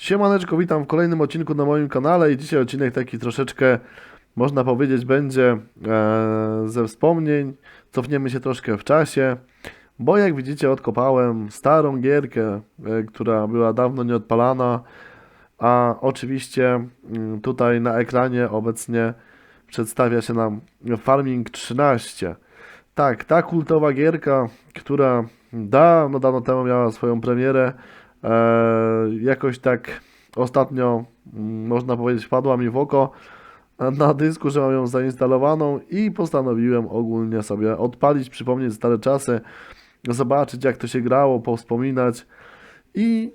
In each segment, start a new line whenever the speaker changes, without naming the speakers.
Siemaneczko, witam w kolejnym odcinku na moim kanale i dzisiaj odcinek taki troszeczkę, można powiedzieć, będzie e, ze wspomnień. Cofniemy się troszkę w czasie, bo jak widzicie odkopałem starą gierkę, e, która była dawno nieodpalana, a oczywiście mm, tutaj na ekranie obecnie przedstawia się nam Farming 13. Tak, ta kultowa gierka, która dawno, dawno temu miała swoją premierę, jakoś tak ostatnio, mm, można powiedzieć, wpadła mi w oko e, na dysku, że mam ją zainstalowaną i postanowiłem ogólnie sobie odpalić, przypomnieć stare czasy, zobaczyć jak to się grało, powspominać i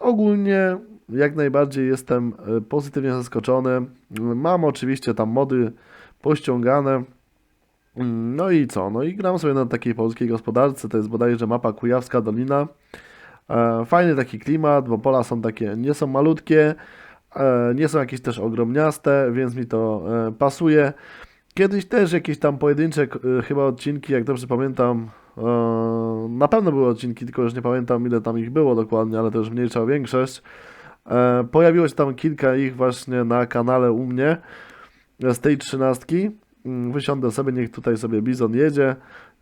ogólnie jak najbardziej jestem e, pozytywnie zaskoczony. Mam oczywiście tam mody pościągane. Mm, No i co? No i gram sobie na takiej polskiej gospodarce, to jest bodajże mapa Kujawska Dolina. E, Fajny taki klimat, bo pola są takie, nie są malutkie, e, nie są jakieś też ogromniaste, więc mi to e, pasuje. Kiedyś też jakieś tam pojedyncze chyba odcinki, jak dobrze pamiętam, na pewno były odcinki, tylko już nie pamiętam ile tam ich było dokładnie, ale to już mniejsza większość. Pojawiło się tam kilka ich właśnie na kanale u mnie z tej trzynastki. Mm, Wysiądę sobie, niech tutaj sobie bizon jedzie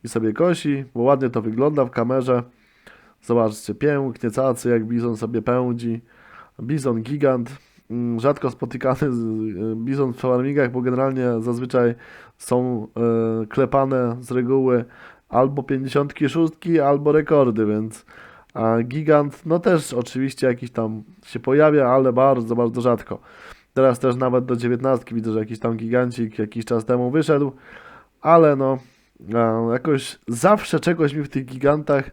i sobie kosi, bo ładnie to wygląda w kamerze. Zobaczcie, pięknie, cacy jak bizon sobie pędzi. Bizon gigant, mm, rzadko spotykany y, bizon w farmingach, bo generalnie zazwyczaj są e, klepane z reguły albo 56, albo rekordy, więc a gigant, no też oczywiście jakiś tam się pojawia, ale bardzo, bardzo rzadko. Teraz też nawet do 19 widzę, że jakiś tam gigancik jakiś czas temu wyszedł, ale no jakoś zawsze czegoś mi w tych gigantach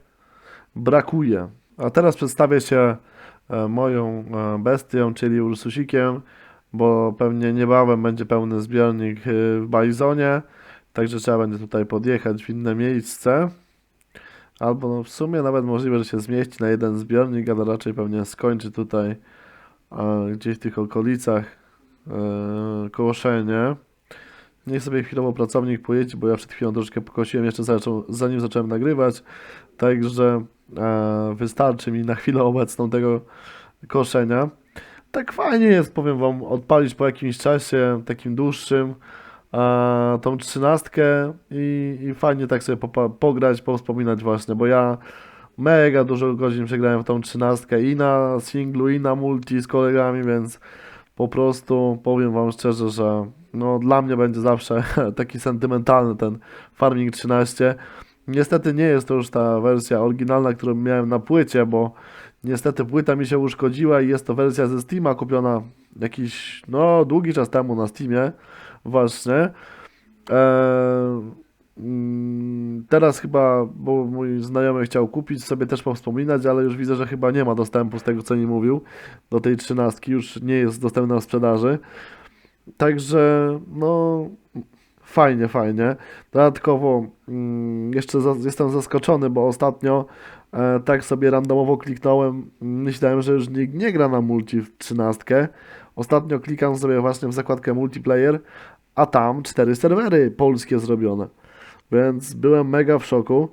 brakuje. A teraz przedstawię się e, moją e, bestią, czyli Ursusikiem, bo pewnie niebawem będzie pełny zbiornik e, w Bajzonie, także trzeba będzie tutaj podjechać w inne miejsce. Albo no w sumie nawet możliwe, że się zmieści na jeden zbiornik, ale raczej pewnie skończy tutaj gdzieś w tych okolicach e, koło Szenie. Niech sobie chwilowo pracownik pojedzie, bo ja przed chwilą troszkę pokosiłem jeszcze zanim zacząłem nagrywać. Także e, wystarczy mi na chwilę obecną tego koszenia. Tak fajnie jest, powiem wam, odpalić po jakimś czasie, takim dłuższym, e, tą trzynastkę i, i fajnie tak sobie pograć, powspominać właśnie, bo ja mega dużo godzin przegrałem w tą trzynastkę i na singlu, i na multi z kolegami, więc po prostu powiem wam szczerze, że no dla mnie będzie zawsze taki sentymentalny ten Farming 13. Niestety nie jest to już ta wersja oryginalna, którą miałem na płycie, bo niestety płyta mi się uszkodziła i jest to wersja ze Steama kupiona jakiś, no, długi czas temu na Steamie, właśnie. Eee, teraz chyba, bo mój znajomy chciał kupić, sobie też powspominać, ale już widzę, że chyba nie ma dostępu z tego, co mi mówił, do tej trzynastki, już nie jest dostępna w sprzedaży. Także, no, fajnie, fajnie. Dodatkowo mm, jeszcze jestem zaskoczony, bo ostatnio e, tak sobie randomowo kliknąłem. Myślałem, że już nikt nie gra na multi w 13. Ostatnio klikam sobie właśnie w zakładkę multiplayer, a tam cztery serwery polskie zrobione. Więc byłem mega w szoku.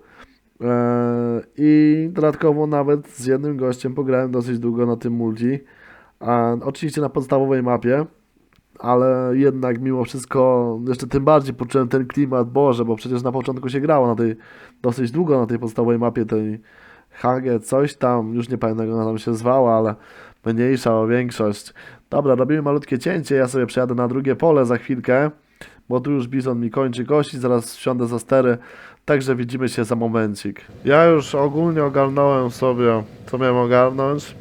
E, I dodatkowo nawet z jednym gościem pograłem dosyć długo na tym multi. Oczywiście na podstawowej mapie ale jednak mimo wszystko jeszcze tym bardziej poczułem ten klimat, Boże, bo przecież na początku się grało na tej, dosyć długo na tej podstawowej mapie, tej Hage, coś tam, już nie pamiętam jak ona tam się zwała, ale mniejsza o większość. Dobra, robimy malutkie cięcie, ja sobie przejadę na drugie pole za chwilkę, bo tu już Bizon mi kończy kości, zaraz wsiądę za stery, także widzimy się za momencik. Ja już ogólnie ogarnąłem sobie, co miałem ogarnąć.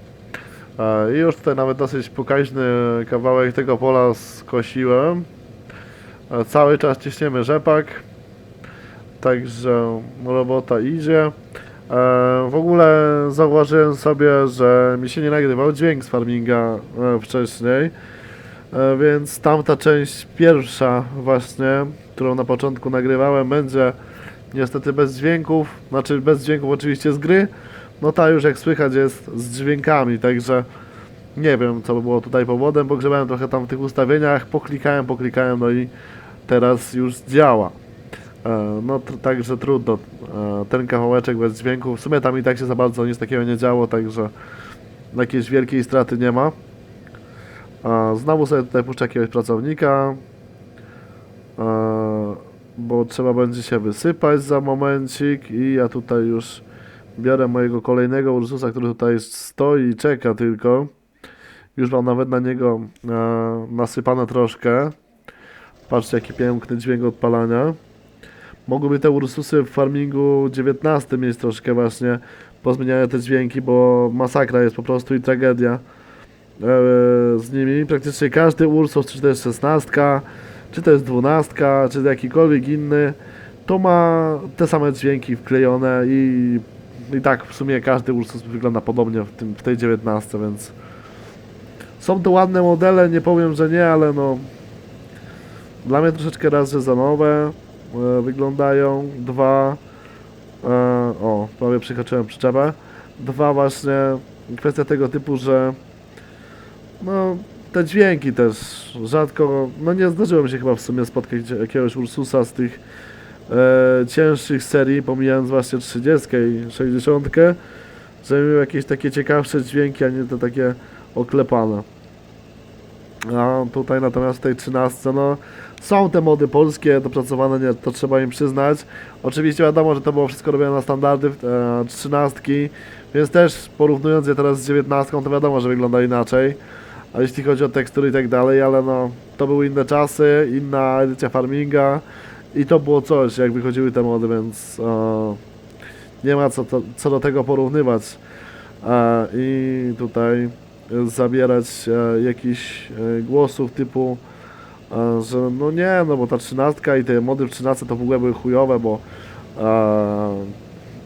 E, I już tutaj nawet dosyć pokaźny kawałek tego pola skosiłem. E, Cały czas ciśniemy rzepak. Także robota idzie. E, W ogóle zauważyłem sobie, że mi się nie nagrywał dźwięk z farminga wcześniej. E, Więc tamta część pierwsza właśnie, którą na początku nagrywałem, będzie niestety bez dźwięków. Znaczy bez dźwięków oczywiście z gry. No ta już jak słychać jest z dźwiękami, także nie wiem co by było tutaj powodem, bo grzebałem trochę tam w tych ustawieniach, poklikałem, poklikałem, no i teraz już działa. E, No także trudno, E, ten kawałeczek bez dźwięku, w sumie tam i tak się za bardzo nic takiego nie działo, także jakiejś wielkiej straty nie ma. Znowu sobie tutaj puszczę jakiegoś pracownika, bo trzeba będzie się wysypać za momencik i ja tutaj już biorę mojego kolejnego Ursusa, który tutaj stoi i czeka tylko. Już mam nawet na niego e, nasypane troszkę. Patrzcie jaki piękny dźwięk odpalania. Mogłyby te Ursusy w farmingu 19 mieć troszkę właśnie pozmieniane te dźwięki, bo masakra jest po prostu i tragedia z nimi. Praktycznie każdy Ursus, czy to jest 16, czy to jest 12, czy jakikolwiek inny, to ma te same dźwięki wklejone i, i tak w sumie każdy Ursus wygląda podobnie w, tym, w tej 19, więc są to ładne modele, nie powiem, że nie, ale no dla mnie troszeczkę raz, że za nowe e, wyglądają, dwa e, o, prawie przekroczyłem przyczepę, dwa właśnie kwestia tego typu, że no te dźwięki też rzadko, no nie zdarzyło mi się chyba w sumie spotkać jakiegoś Ursusa z tych e, cięższych serii, pomijając właśnie 30 i 60, żeby miał jakieś takie ciekawsze dźwięki, a nie te takie oklepane. A tutaj natomiast w tej 13, no są te mody polskie dopracowane, nie, to trzeba im przyznać. Oczywiście wiadomo, że to było wszystko robione na standardy e, 13, więc też porównując je teraz z 19, to wiadomo, że wygląda inaczej. A jeśli chodzi o tekstury i tak dalej, ale no to były inne czasy, inna edycja farminga i to było coś, jak wychodziły te mody, więc nie ma co, to, co do tego porównywać. E, I tutaj zabierać e, jakichś e, głosów typu, e, że no nie, no bo ta trzynastka i te mody w trzynastce to w ogóle były chujowe, bo e,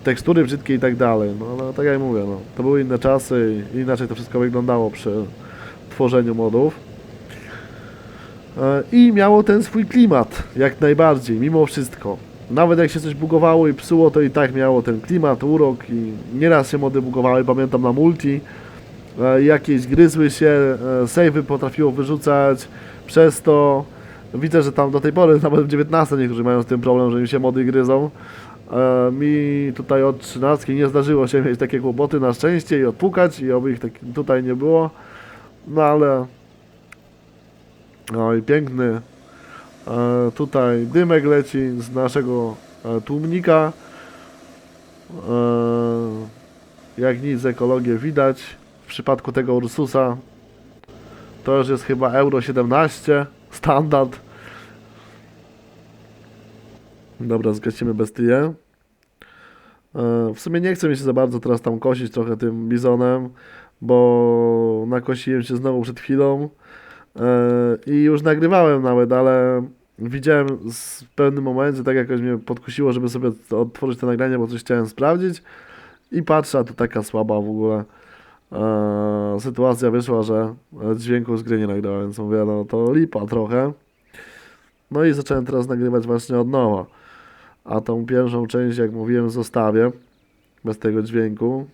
tekstury brzydkie i tak dalej. No ale tak jak mówię, no, to były inne czasy i inaczej to wszystko wyglądało przy tworzeniu modów. E, I miało ten swój klimat, jak najbardziej, mimo wszystko. Nawet jak się coś bugowało i psuło, to i tak miało ten klimat, urok i nieraz się mody bugowały, pamiętam na multi, e, jakieś gryzły się, e, save'y potrafiło wyrzucać, przez to widzę, że tam do tej pory, nawet w 19 niektórzy mają z tym problem, że im się mody gryzą. Mi tutaj od 13 nie zdarzyło się mieć takie kłopoty na szczęście i odpukać i oby ich tak tutaj nie było. No ale no i piękny e, tutaj dymek leci z naszego e, tłumnika. E, jak nic ekologię widać. W przypadku tego Ursusa to już jest chyba Euro 17 standard. Dobra, zgasimy bestię. E, W sumie nie chcę mi się za bardzo teraz tam kosić trochę tym bizonem, bo nakosiłem się znowu przed chwilą e, i już nagrywałem nawet, ale widziałem w pewnym momencie, tak jakoś mnie podkusiło, żeby sobie otworzyć to nagranie, bo coś chciałem sprawdzić i patrzę, a to taka słaba w ogóle e, sytuacja wyszła, że dźwięku z gry nie nagrałem, więc mówię, no to lipa trochę. No i zacząłem teraz nagrywać właśnie od nowa. A tą pierwszą część, jak mówiłem, zostawię bez tego dźwięku.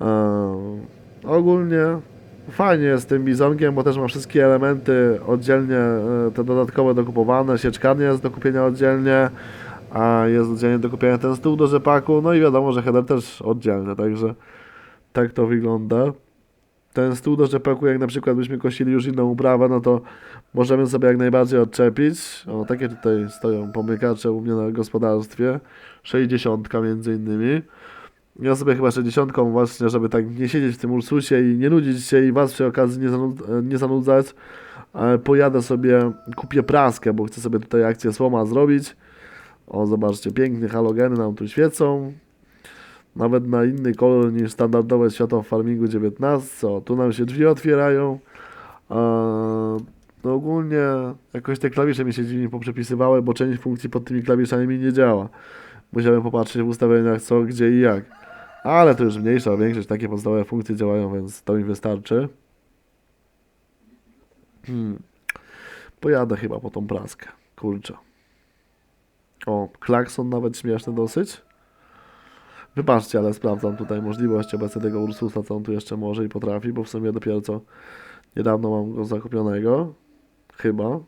Eee, ogólnie fajnie jest tym bizonkiem, bo też ma wszystkie elementy oddzielnie, e, te dodatkowe dokupowane. Sieczkarnia jest do kupienia oddzielnie, a jest oddzielnie do kupienia ten stół do rzepaku. No i wiadomo, że header też oddzielny, także tak to wygląda. Ten stół do rzepaku, jak na przykład byśmy kosili już inną uprawę, no to możemy sobie jak najbardziej odczepić. O, takie tutaj stoją pomykacze u mnie na gospodarstwie. 60 między innymi. Ja sobie chyba 60 właśnie, żeby tak nie siedzieć w tym Ursusie i nie nudzić się i was przy okazji nie, zanud- nie zanudzać, e, pojadę sobie, kupię praskę, bo chcę sobie tutaj akcję słoma zrobić. O, zobaczcie, pięknie halogeny nam tu świecą. Nawet na inny kolor niż standardowe światło w Farmingu 19. O, tu nam się drzwi otwierają. E, no ogólnie jakoś te klawisze mi się dziwnie poprzepisywały, bo część funkcji pod tymi klawiszami mi nie działa. Musiałem popatrzeć w ustawieniach co, gdzie i jak. Ale to już mniejsza większość, takie podstawowe funkcje działają, więc to mi wystarczy. Hmm. Pojadę chyba po tą praskę. Kurczę. O, klakson nawet śmieszny dosyć. Wybaczcie, ale sprawdzam tutaj możliwość obecnie tego Ursusa, co on tu jeszcze może i potrafi, bo w sumie dopiero co niedawno mam go zakupionego. Chyba.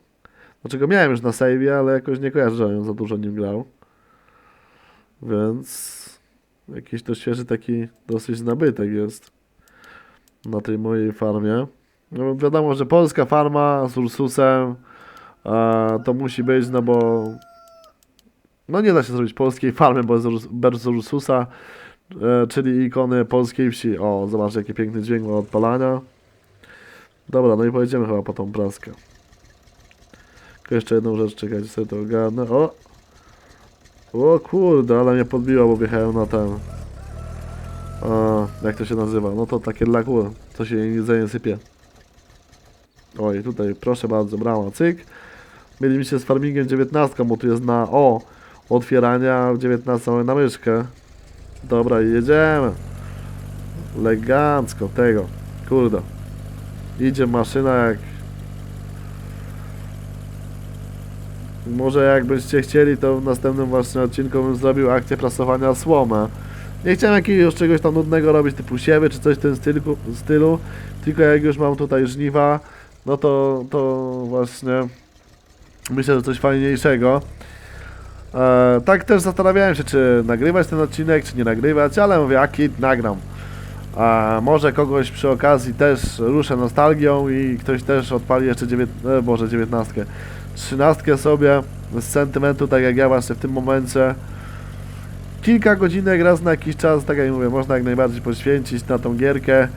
Dlaczego miałem już na save'ie, ale jakoś nie kojarzę, że za dużo nim grał. Więc jakiś to świeży taki dosyć nabytek jest. na tej mojej farmie. No, wiadomo, że polska farma z Ursusem e, to musi być, no bo no nie da się zrobić polskiej farmy bez, bez Ursusa, e, czyli ikony polskiej wsi. O, zobacz jaki piękny dźwięk ma odpalania. Dobra, no i pojedziemy chyba po tą praskę. Tylko jeszcze jedną rzecz, czekajcie sobie to ogarnę. O! O kurde, ale mnie podbiła, bo wjechałem na ten. A, jak to się nazywa? No to takie dla kur, co się jedzenie sypie. Oj, tutaj proszę bardzo, brama, cyk. Mieli się z farmingiem 19, bo tu jest na o otwierania, 19 mamy na myszkę. Dobra, jedziemy. Elegancko tego. Kurde. Idzie maszyna jak... Może jakbyście chcieli, to w następnym właśnie odcinku bym zrobił akcję prasowania słomy. Nie chciałem jakiegoś czegoś tam nudnego robić, typu siewy czy coś w tym stylu, stylu tylko jak już mam tutaj żniwa, no to, to właśnie myślę, że coś fajniejszego. E, tak też zastanawiałem się, czy nagrywać ten odcinek, czy nie nagrywać, ale mówię, aki nagram. A może kogoś przy okazji też ruszę nostalgią i ktoś też odpali jeszcze dziewięt... e, Boże, dziewiętnastkę. Trzynastkę sobie z sentymentu, tak jak ja właśnie w tym momencie. Kilka godzinek raz na jakiś czas, tak jak mówię, można jak najbardziej poświęcić na tą gierkę.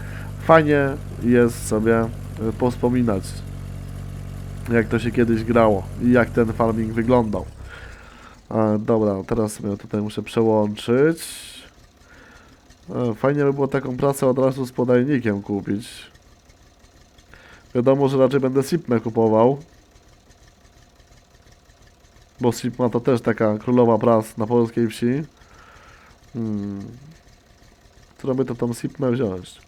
Fajnie jest sobie e, pospominać, jak to się kiedyś grało i jak ten farming wyglądał. A, dobra, teraz sobie tutaj muszę przełączyć. E, Fajnie by było taką pracę od razu z podajnikiem kupić. Wiadomo, że raczej będę Sipmę kupował. Bo Sipma to też taka królowa prac na polskiej wsi. Hmm. Która by to tą Sipmę wziąć?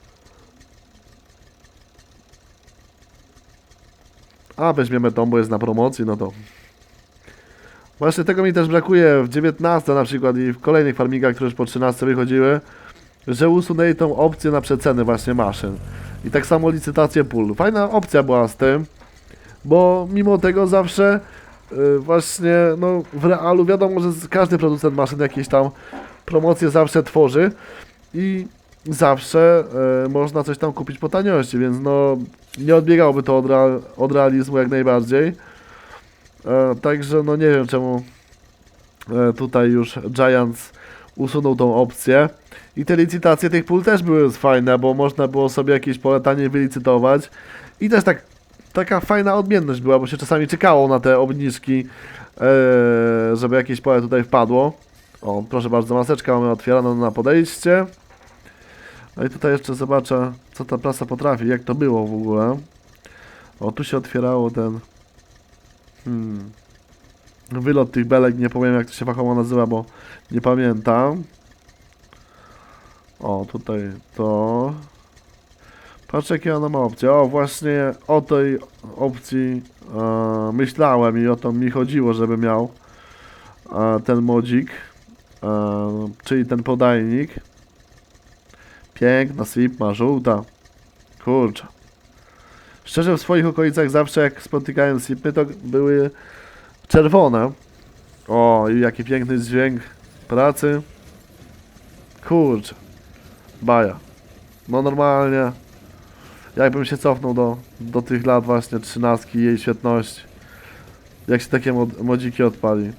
A, weźmiemy tą, bo jest na promocji, no to... Właśnie tego mi też brakuje w 19 na przykład i w kolejnych farmingach, które już po 13 wychodziły, że usunęli tą opcję na przeceny właśnie maszyn. I tak samo licytację pól. Fajna opcja była z tym, bo mimo tego zawsze właśnie no, w realu wiadomo, że każdy producent maszyn jakieś tam promocje zawsze tworzy i zawsze y, można coś tam kupić po taniości, więc no nie odbiegałoby to od, real, od realizmu jak najbardziej. E, także no nie wiem czemu e, tutaj już Giants usunął tą opcję. I te licytacje tych pól też były fajne, bo można było sobie jakieś pole taniej wylicytować. I też tak, taka fajna odmienność była, bo się czasami czekało na te obniżki, e, żeby jakieś pole tutaj wpadło. O, proszę bardzo, maseczka mamy otwieraną na podejście. No i tutaj jeszcze zobaczę, co ta prasa potrafi, jak to było w ogóle. O, tu się otwierało ten... Hmm. Wylot tych belek, nie powiem jak to się fachowo nazywa, bo nie pamiętam. O, tutaj to. Patrz jakie ona ma opcje. O, właśnie o tej opcji e, myślałem i o to mi chodziło, żeby miał e, ten modzik, e, czyli ten podajnik. Piękna ma żółta. Kurczę. Szczerze w swoich okolicach zawsze jak spotykałem sipy, to były czerwone. O, i jaki piękny dźwięk pracy. Kurczę. Baja. No normalnie. Jakbym się cofnął do, do tych lat właśnie trzynastki jej świetności. Jak się takie mod, modziki odpali.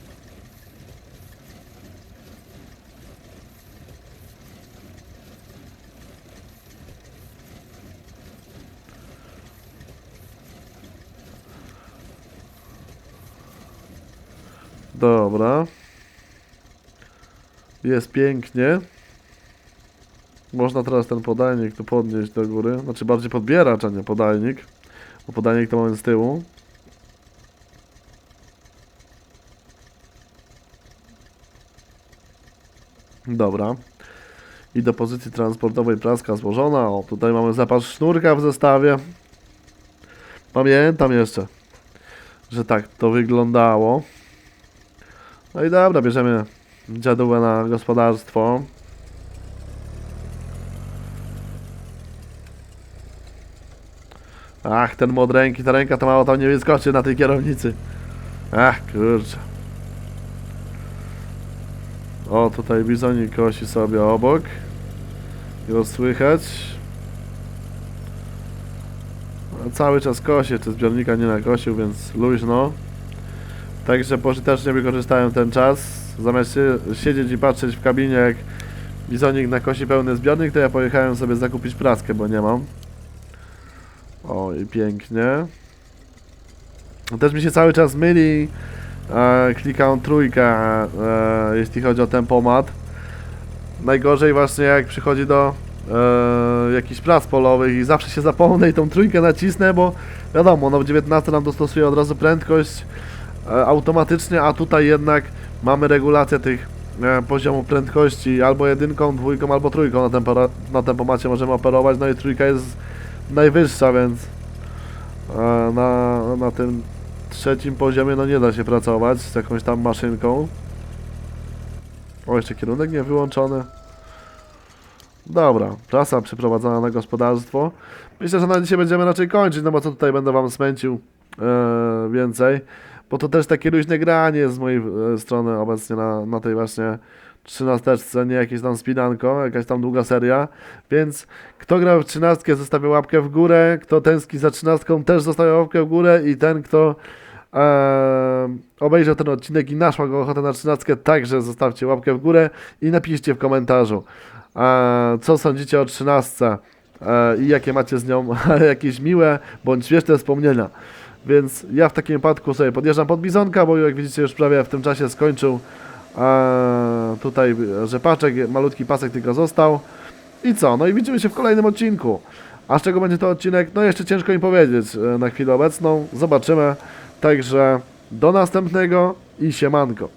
Dobra. Jest pięknie. Można teraz ten podajnik tu podnieść do góry. Znaczy bardziej podbieracz, a nie podajnik. Bo podajnik to mamy z tyłu. Dobra. I do pozycji transportowej praska złożona. O, tutaj mamy zapas sznurka w zestawie. Pamiętam jeszcze, że tak to wyglądało. No i dobra, bierzemy dziadówę na gospodarstwo. Ach, ten mod ręki, ta ręka to mało tam nie wyskoczy na tej kierownicy. Ach, kurczę. O, tutaj bizonik kosi sobie obok. Go słychać. cały czas kosie, czy zbiornika nie nakosił, więc luźno. Także pożytecznie wykorzystałem ten czas. Zamiast siedzieć i patrzeć w kabinie, jak bizonik nakosi pełny zbiornik, to ja pojechałem sobie zakupić praskę, bo nie mam. I pięknie. Też mi się cały czas myli. E, klikam trójkę, e, jeśli chodzi o tempomat. Najgorzej właśnie jak przychodzi do e, jakichś prac polowych i zawsze się zapomnę i tą trójkę nacisnę, bo wiadomo, no w 19 nam dostosuje od razu prędkość e, automatycznie, a tutaj jednak mamy regulację tych e, poziomu prędkości albo jedynką, dwójką, albo trójką na, na tempomacie możemy operować, no i trójka jest najwyższa, więc na, na tym trzecim poziomie no nie da się pracować z jakąś tam maszynką. O, jeszcze kierunek nie wyłączony. Dobra, prasa przeprowadzona na gospodarstwo. Myślę, że na dzisiaj będziemy raczej kończyć, no bo co tutaj będę wam smęcił e, więcej. Bo to też takie luźne granie z mojej e, strony obecnie na, na tej właśnie trzynasteczce, nie jakieś tam spinanko, jakaś tam długa seria. Więc kto gra w trzynastkę zostawia łapkę w górę, kto tęskni za trzynastką też zostawia łapkę w górę i ten kto e, obejrzał ten odcinek i naszła go ochotę na trzynastkę, także zostawcie łapkę w górę i napiszcie w komentarzu e, co sądzicie o trzynastce e, i jakie macie z nią jakieś miłe bądź śmieszne wspomnienia. Więc ja w takim wypadku sobie podjeżdżam pod bizonka, bo jak widzicie już prawie w tym czasie skończył e, tutaj rzepaczek, malutki pasek tylko został. I co? No i widzimy się w kolejnym odcinku. A z czego będzie to odcinek? No jeszcze ciężko mi powiedzieć e, na chwilę obecną. Zobaczymy. Także do następnego i siemanko.